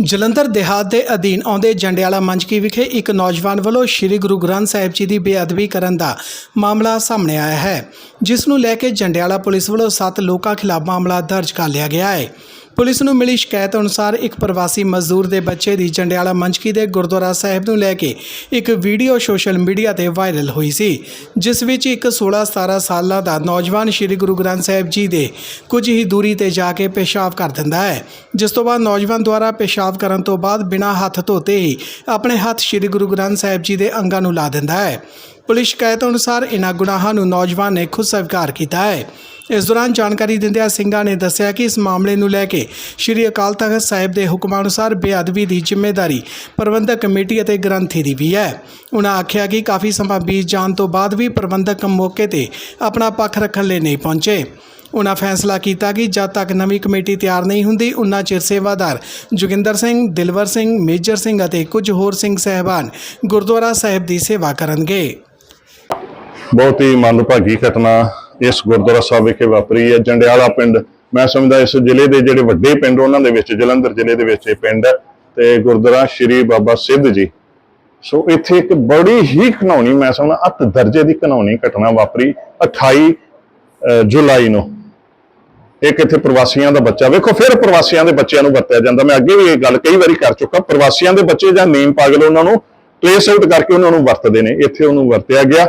ਜਲੰਧਰ ਦੇਹਾਤ ਦੇ ਅਧੀਨ ਆਉਂਦੇ ਜੰਡਿਆਲਾ ਮੰਚਕੀ ਵਿਖੇ ਇੱਕ ਨੌਜਵਾਨ ਵੱਲੋਂ ਸ੍ਰੀ ਗੁਰੂ ਗ੍ਰੰਥ ਸਾਹਿਬ ਜੀ ਦੀ ਬੇਅਦਬੀ ਕਰਨ ਦਾ ਮਾਮਲਾ ਸਾਹਮਣੇ ਆਇਆ ਹੈ, ਜਿਸ ਨੂੰ ਲੈ ਕੇ ਜੰਡਿਆਲਾ ਪੁਲਿਸ ਵੱਲੋਂ 7 ਲੋਕਾਂ ਖਿਲਾਫ ਮਾਮਲਾ ਦਰਜ ਕਰ ਲਿਆ ਗਿਆ ਹੈ। ਪੁਲਿਸ ਨੂੰ ਮਿਲੀ ਸ਼ਿਕਾਇਤ ਅਨੁਸਾਰ ਇੱਕ ਪ੍ਰਵਾਸੀ ਮਜ਼ਦੂਰ ਦੇ ਬੱਚੇ ਦੀ ਜੰਡਿਆਲਾ ਮੰਚਕੀ ਦੇ ਗੁਰਦੁਆਰਾ ਸਾਹਿਬ ਨੂੰ ਲੈ ਕੇ ਇੱਕ ਵੀਡੀਓ ਸੋਸ਼ਲ ਮੀਡੀਆ ਤੇ ਵਾਇਰਲ ਹੋਈ ਸੀ, ਜਿਸ ਵਿੱਚ ਇੱਕ 16-17 ਸਾਲਾਂ ਦਾ ਨੌਜਵਾਨ ਸ੍ਰੀ ਗੁਰੂ ਗ੍ਰੰਥ ਸਾਹਿਬ ਜੀ ਦੇ ਕੁਝ ਹੀ ਦੂਰੀ ਤੇ ਜਾ ਕੇ ਪੇਸ਼ਾਬ ਕਰ ਦਿੰਦਾ ਹੈ, ਜਿਸ ਤੋਂ ਬਾਅਦ ਨੌਜਵਾਨ ਦੁਆਰਾ ਪੇਸ਼ਾਬ ਕਰਨ ਤੋਂ ਬਾਅਦ ਬਿਨਾਂ ਹੱਥ ਧੋਤੇ ਹੀ ਆਪਣੇ ਹੱਥ ਸ੍ਰੀ ਗੁਰੂ ਗ੍ਰੰਥ ਸਾਹਿਬ ਜੀ ਦੇ ਅੰਗਾਂ ਨੂੰ ਲਾ ਦਿੰਦਾ ਹੈ। ਪੁਲਿਸ ਸ਼ਿਕਾਇਤ ਅਨੁਸਾਰ ਇਨ੍ਹਾਂ ਗੁਨਾਹਾਂ ਨੂੰ ਨੌਜਵਾਨ ਨੇ ਖੁਦ ਸਵੀਕਾਰ ਕੀਤਾ ਹੈ। ਇਸ ਦੌਰਾਨ ਜਾਣਕਾਰੀ ਦਿੰਦਿਆਂ ਸਿੰਘਾਂ ਨੇ ਦੱਸਿਆ ਕਿ ਇਸ ਮਾਮਲੇ ਨੂੰ ਲੈ ਕੇ ਸ੍ਰੀ ਅਕਾਲ ਤਖਤ ਸਾਹਿਬ ਦੇ ਹੁਕਮਾਂ ਅਨੁਸਾਰ ਬੇਅਦਬੀ ਦੀ ਜ਼ਿੰਮੇਵਾਰੀ ਪ੍ਰਬੰਧਕ ਕਮੇਟੀ ਅਤੇ ਗ੍ਰੰਥੀ ਦੀ ਵੀ ਹੈ। ਉਹਨਾਂ ਆਖਿਆ ਕਿ ਕਾਫੀ ਸਮਾਂ ਬੀਤ ਜਾਣ ਤੋਂ ਬਾਅਦ ਵੀ ਪ੍ਰਬੰਧਕ ਮੌਕੇ ਤੇ ਆਪਣਾ ਪੱਖ ਰੱਖਣ ਲਈ ਨਹੀਂ ਪਹੁੰਚੇ। ਉਹਨਾਂ ਫੈਸਲਾ ਕੀਤਾ ਕਿ ਜਦ ਤੱਕ ਨਵੀਂ ਕਮੇਟੀ ਤਿਆਰ ਨਹੀਂ ਹੁੰਦੀ ਉਨਾ ਚਿਰ ਸੇਵਾਦਾਰ ਜੋਗਿੰਦਰ ਸਿੰਘ, ਦਿਲਵਰ ਸਿੰਘ, ਮੇਜਰ ਸਿੰਘ ਅਤੇ ਕੁਝ ਹੋਰ ਸਿੰਘ ਸਹਿਬਾਨ ਗੁਰਦੁਆਰਾ ਸਾਹਿਬ ਦੀ ਸੇਵਾ ਕਰਨਗੇ। ਬਹੁਤ ਹੀ ਮੰਦਭਾਗੀ ਘਟਨਾ ਇਸ ਗੁਰਦੁਆਰਾ ਸਾਹਿਬ ਵਿਖੇ ਵਾਪਰੀ ਹੈ। ਜੰਡਿਆਲਾ ਪਿੰਡ, ਮੈਂ ਸਮਝਦਾ ਇਸ ਜ਼ਿਲ੍ਹੇ ਦੇ ਜਿਹੜੇ ਵੱਡੇ ਪਿੰਡ ਉਹਨਾਂ ਦੇ ਵਿੱਚ, ਜਲੰਧਰ ਜ਼ਿਲ੍ਹੇ ਦੇ ਵਿੱਚ ਇਹ ਪਿੰਡ ਹੈ ਤੇ ਗੁਰਦੁਆਰਾ ਸ਼੍ਰੀ ਬਾਬਾ ਸਿੱਧ ਜੀ। ਸੋ ਇੱਥੇ ਇੱਕ ਬੜੀ ਹੀ ਘਨਾਉਣੀ ਮੈਂ ਸਮਝਦਾ ਅਤ ਦਰਜੇ ਦੀ ਘਨਾਉਣੀ ਘਟਨਾ ਵਾਪਰੀ 28 ਜੁਲਾਈ ਨੂੰ। ਇੱਕ ਇੱਥੇ ਪ੍ਰਵਾਸੀਆਂ ਦਾ ਬੱਚਾ, ਵੇਖੋ ਫਿਰ ਪ੍ਰਵਾਸੀਆਂ ਦੇ ਬੱਚਿਆਂ ਨੂੰ ਵਰਤਿਆ ਜਾਂਦਾ। ਮੈਂ ਅੱਗੇ ਵੀ ਇਹ ਗੱਲ ਕਈ ਵਾਰੀ ਕਰ ਚੁੱਕਾ, ਪ੍ਰਵਾਸੀਆਂ ਦੇ ਬੱਚੇ ਜਾਂ ਨੀਮ ਪਾਗਲ ਉਹਨਾਂ ਨੂੰ ਟ੍ਰੇਸ ਆਊਟ ਕਰਕੇ ਉਹਨਾਂ ਨੂੰ ਵਰਤਦੇ ਨੇ। ਇੱਥੇ ਉਹਨੂੰ ਵਰਤਿਆ ਗਿਆ।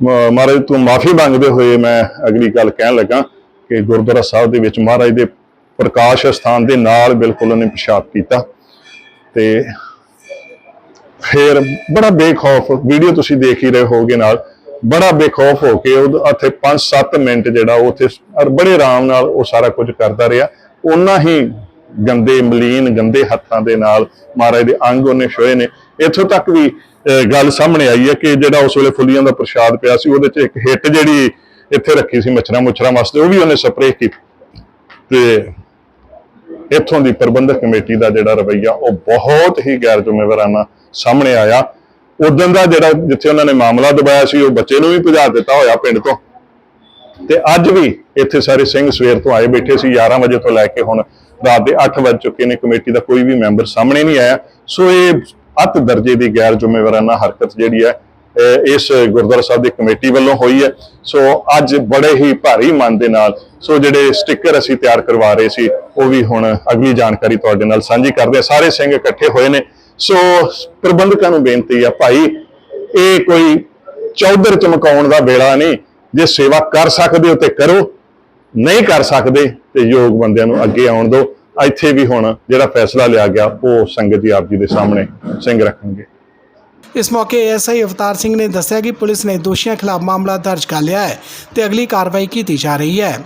ਮਹਾਰਾਜ, ਤੋਂ ਮਾਫੀ ਮੰਗਦੇ ਹੋਏ ਮੈਂ ਅਗਲੀ ਗੱਲ ਕਹਿਣ ਲੱਗਾ ਕਿ ਗੁਰਦੁਆਰਾ ਸਾਹਿਬ ਦੇ ਵਿੱਚ ਮਹਾਰਾਜ ਦੇ ਪ੍ਰਕਾਸ਼ ਸਥਾਨ ਦੇ ਨਾਲ ਬਿਲਕੁਲ ਉਹਨੇ ਪਿਸ਼ਾਬ ਕੀਤਾ ਤੇ ਫਿਰ ਬੜਾ ਬੇਖੌਫ, ਵੀਡੀਓ ਤੁਸੀਂ ਦੇਖ ਹੀ ਰਹੇ ਹੋਗੇ ਨਾਲ, ਬੜਾ ਬੇਖੌਫ ਹੋ ਕੇ ਉਹ ਉੱਥੇ 5-7 ਮਿੰਟ ਜਿਹੜਾ ਉਹ ਉੱਥੇ ਬੜੇ ਆਰਾਮ ਨਾਲ ਉਹ ਸਾਰਾ ਕੁਝ ਕਰਦਾ ਰਿਹਾ। ਉਹਨਾਂ ਹੀ ਗੰਦੇ ਮਲੀਨ ਗੰਦੇ ਹੱਥਾਂ ਦੇ ਨਾਲ ਮਹਾਰਾਜ ਦੇ ਅੰਗ ਉਹਨੇ ਛੋਏ ਨੇ। ਇੱਥੋਂ ਤੱਕ ਵੀ ਅਹ, ਗੱਲ ਸਾਹਮਣੇ ਆਈ ਹੈ ਕਿ ਜਿਹੜਾ ਉਸ ਵੇਲੇ ਫੁੱਲੀਆਂ ਦਾ ਪ੍ਰਸ਼ਾਦ ਪਿਆ ਸੀ ਉਹਦੇ 'ਚ ਇੱਕ ਹਿੱਟ ਜਿਹੜੀ ਇੱਥੇ ਰੱਖੀ ਸੀ ਮੱਛਰਾਂ ਮੁੱਛਰਾਂ ਵਾਸਤੇ ਉਹ ਵੀ ਉਹਨੇ ਸਪਰੇਅ ਕੀਤੀ। ਤੇ ਇੱਥੋਂ ਦੀ ਪ੍ਰਬੰਧਕ ਕਮੇਟੀ ਦਾ ਜਿਹੜਾ ਰਵੱਈਆ ਉਹ ਬਹੁਤ ਹੀ ਗੈਰ ਜ਼ਿੰਮੇਵਾਰਾਨਾ ਸਾਹਮਣੇ ਆਇਆ। ਉਦੋਂ ਦਾ ਜਿਹੜਾ ਜਿੱਥੇ ਉਹਨਾਂ ਨੇ ਮਾਮਲਾ ਦਬਾਇਆ ਸੀ ਉਹ ਬੱਚੇ ਨੂੰ ਵੀ ਭਜਾ ਦਿੱਤਾ ਹੋਇਆ ਪਿੰਡ ਤੋਂ। ਤੇ ਅੱਜ ਵੀ ਇੱਥੇ ਸਾਰੇ ਸਿੰਘ ਸਵੇਰ ਤੋਂ ਆਏ ਬੈਠੇ ਸੀ 11 ਵਜੇ ਤੋਂ ਲੈ ਕੇ ਹੁਣ ਰਾਤ ਦੇ 8 ਵੱਜ ਚੁੱਕੇ ਨੇ, ਕਮੇਟੀ ਦਾ ਕੋਈ ਵੀ ਮੈਂਬਰ ਸਾਹਮਣੇ ਨਹੀਂ ਆਇਆ। ਸੋ ਇਹ ਅੱਤ ਦਰਜੇ ਦੀ ਗੈਰ ਜ਼ਿੰਮੇਵਾਰਾਨਾ ਹਰਕਤ ਜਿਹੜੀ ਹੈ ਇਸ ਗੁਰਦੁਆਰਾ ਸਾਹਿਬ ਦੀ ਕਮੇਟੀ ਵੱਲੋਂ ਹੋਈ ਹੈ। ਸੋ ਅੱਜ ਬੜੇ ਹੀ ਭਾਰੀ ਮਨ ਦੇ ਨਾਲ, ਸੋ ਜਿਹੜੇ ਸਟicker ਅਸੀਂ ਤਿਆਰ ਕਰਵਾ ਰਹੇ ਸੀ, ਉਹ ਵੀ ਹੁਣ ਅਗਲੀ ਜਾਣਕਾਰੀ ਤੁਹਾਡੇ ਨਾਲ ਸਾਂਝੀ ਕਰਦੇ ਹਾਂ। ਸਾਰੇ ਸਿੰਘ ਇਕੱਠੇ ਹੋਏ ਨੇ। ਸੋ ਪ੍ਰਬੰਧਕਾਂ ਨੂੰ ਬੇਨਤੀ ਆ, ਭਾਈ, ਇਹ ਕੋਈ ਚੌਧਰ ਚਮਕਾਉਣ ਦਾ ਵੇਲਾ ਨਹੀਂ, ਜੇ ਸੇਵਾ ਕਰ ਸਕਦੇ ਹੋ ਤੇ ਕਰੋ। ਨਹੀਂ ਕਰ ਸਕਦੇ ਤੇ ਯੋਗ ਬੰਦਿਆਂ ਨੂੰ ਅੱਗੇ ਆਉਣ ਦਿਓ। ਇੱਥੇ ਵੀ ਹੁਣ ਜਿਹੜਾ ਫੈਸਲਾ ਲਿਆ ਗਿਆ, ਉਹ ਸੰਗਤ ਜੀ ਆਪ ਜੀ ਦੇ ਸਾਹਮਣੇ ਸਿੰਘ ਰੱਖਣਗੇ। ਇਸ ਮੌਕੇ ਐਸਆਈ ਅਵਤਾਰ ਸਿੰਘ ਨੇ ਦੱਸਿਆ ਕਿ ਪੁਲਿਸ ਨੇ ਦੋਸ਼ੀਆਂ ਖਿਲਾਫ ਮਾਮਲਾ ਦਰਜ ਕਰ ਲਿਆ ਹੈ ਤੇ ਅਗਲੀ ਕਾਰਵਾਈ ਕੀਤੀ ਜਾ ਰਹੀ ਹੈ।